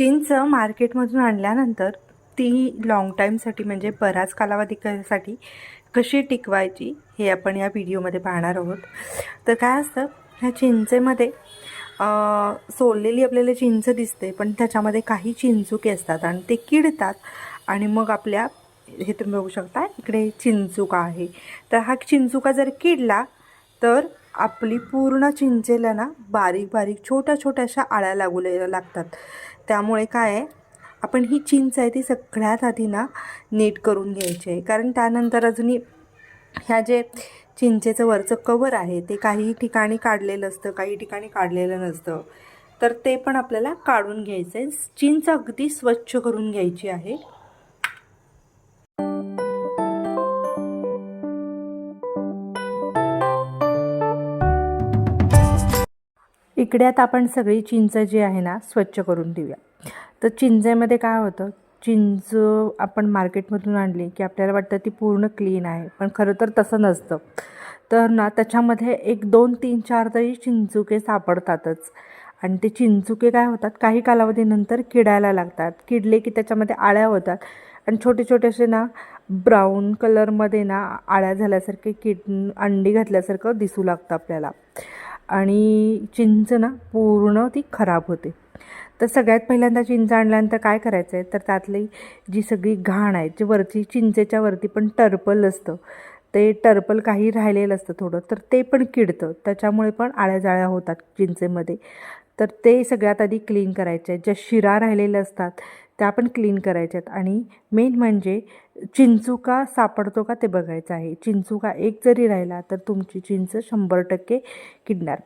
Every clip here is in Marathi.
चिंच मार्केटमधून आणल्यानंतर ती लाँग टाईमसाठी म्हणजे बराच कालावधीसाठी कशी टिकवायची हे आपण या व्हिडिओमध्ये पाहणार आहोत. तर काय असतं ह्या चिंचेमध्ये सोललेली आपल्याला चिंच दिसते पण त्याच्यामध्ये काही चिंचुके असतात आणि ते किडतात आणि मग आपल्या हे तुम्ही बघू शकता इकडे चिंचुका आहे. तर हा चिंचुका जर किडला तर आपली पूर्ण चिंचेला ना बारीक बारीक छोट्या छोट्याशा आळ्या लागू लागतात. त्यामुळे काय आहे आपण ही चिंच आहे ती सगळ्यात आधी ना नीट करून घ्यायची आहे. कारण त्यानंतर अजूनही ह्या जे चिंचेचं वरचं कवर आहे ते काही ठिकाणी काढलेलं असतं काही ठिकाणी काढलेलं नसतं. तर ते पण आपल्याला काढून घ्यायचं आहे. चिंच अगदी स्वच्छ करून घ्यायची आहे. इकडे आता आपण सगळी चिंच जी आहे ना स्वच्छ करून ठेवूया तर चिंचेमध्ये काय होतं चिंच आपण मार्केटमधून आणली की आपल्याला वाटतं ती पूर्ण क्लीन आहे पण खरं तर तसं नसतं. तर ना त्याच्यामध्ये एक दोन तीन चार तरी चिंचुके सापडतातच. आणि ते चिंचुके काय होतात काही कालावधीनंतर किडायला लागतात. किडले की त्याच्यामध्ये आळ्या होतात. आणि छोटे छोटे असे ना ब्राऊन कलरमध्ये ना आळ्या झाल्यासारखे किड अंडी घातल्यासारखं दिसू लागतं आपल्याला. आणि चिंच ना पूर्ण ती खराब होते. तर सगळ्यात पहिल्यांदा चिंच आणल्यानंतर काय करायचं आहे तर त्यातली जी सगळी घाण आहे जी वरची चिंचेच्या वरती पण टर्पल असतं ते टर्पल काही राहिलेलं असतं थोडं तर ते पण किडतं. त्याच्यामुळे पण आळ्या जाळ्या होतात चिंचेमध्ये. तर ते सगळ्यात आधी क्लीन करायचे. आहेत ज्या शिरा राहिलेल्या असतात त्या पण क्लीन करायच्या आहेत आणि मेन म्हणजे चिंचुका सापडतो का ते बघायचं आहे. चिंचुका एक जरी राहिला तर तुमची चिंच शंभर टक्के किडणार.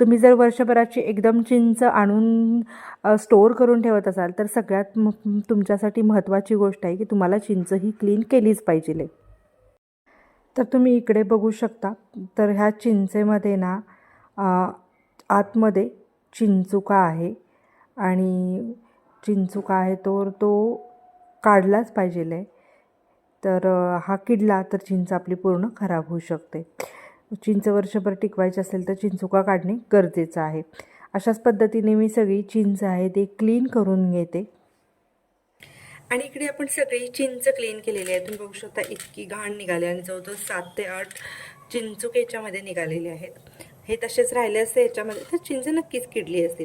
तुम्ही जर वर्षभराची एकदम चिंच आणून स्टोअर करून ठेवत असाल तर सगळ्यात म तुमच्यासाठी महत्त्वाची गोष्ट आहे की तुम्हाला चिंच ही क्लीन केलीच पाहिजे. तर तुम्ही इकडे बघू शकता. तर ह्या चिंचेमध्ये ना आतमध्ये चिंचुका आहे. आणि चिंचुका आहे तो तो काढलाच पाहिजे आहे तर हा किडला तर चिंच आपली पूर्ण खराब होऊ शकते. चिंच वर्षभर टिकवायची असेल तर चिंचुका काढणे गरजेचं आहे. अशाच पद्धतीने मी सगळी चिंच आहे ते क्लीन करून घेते. आणि इकडे आपण सगळी चिंच क्लीन केलेली आहे तुम्ही बघू शकता इतकी घाण निघाली आणि जवळजवळ सात ते आठ चिंचुक याच्यामध्ये निघालेले आहेत. हे तसेच राहिले असते याच्यामध्ये तर चिंच नक्कीच किडली असते.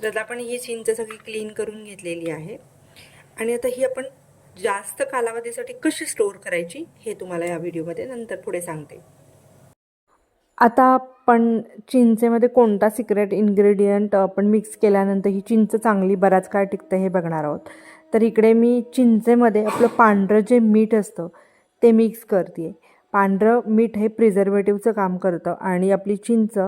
तर आता आपण ही चिंच सगळी क्लीन करून घेतलेली आहे. आणि आता ही आपण जास्त कालावधीसाठी कशी स्टोअर करायची हे तुम्हाला या व्हिडिओमध्ये नंतर पुढे सांगते. आता आपण चिंचेमध्ये कोणता सिक्रेट इन्ग्रेडियंट आपण मिक्स केल्यानंतर ही चिंच चांगली बराच काळ टिकते हे बघणार आहोत. तर इकडे मी चिंचेमध्ये आपलं पांढरं जे मीठ असतं ते मिक्स करते पांढरं मीठ हे प्रिझर्वेटिव्हचं काम करतं आणि आपली चिंच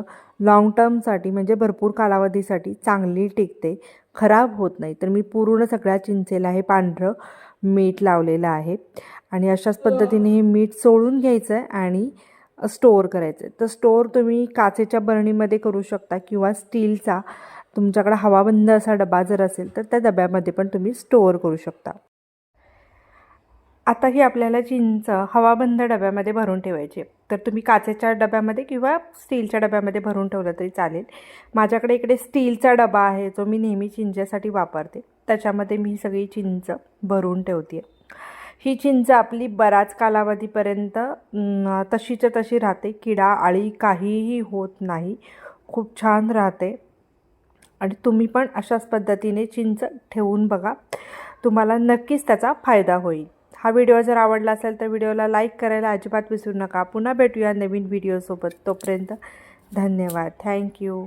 लाँग टर्मसाठी म्हणजे भरपूर कालावधीसाठी चांगली टिकते. खराब होत नाही. तर मी पूर्ण सगळ्या चिंचेला हे पांढरं मीठ लावलेलं आहे. आणि अशाच पद्धतीने हे मीठ सोडून घ्यायचं आहे आणि स्टोअर करायचं आहे तर स्टोअर तुम्ही काचेच्या बरणीमध्ये करू शकता किंवा स्टीलचा तुमच्याकडे हवाबंद असा डबा जर असेल तर त्या डब्यामध्ये पण तुम्ही स्टोअर करू शकता. आता ही आपल्याला चिंच हवाबंद डब्यामध्ये भरून ठेवायची. आहे तर तुम्ही काचेच्या डब्यामध्ये किंवा स्टीलच्या डब्यामध्ये भरून ठेवलं तरी चालेल. माझ्याकडे इकडे स्टीलचा डबा आहे जो मी नेहमी चिंचेसाठी वापरते. त्याच्यामध्ये मी सगळी चिंच भरून ठेवते. ही चिंच आपली बराच कालावधीपर्यंत तशीच्या तशी राहते. किडा आळी काहीही होत नाही. खूप छान राहते. आणि तुम्ही पण अशाच पद्धतीने चिंच ठेवून बघा. तुम्हाला नक्कीच त्याचा फायदा होईल. हा व्हिडिओ जर आवडला असेल तर व्हिडिओला लाईक करायला अजिबात विसरू नका. पुन्हा भेटूया नवीन व्हिडिओसोबत. तोपर्यंत धन्यवाद. थँक्यू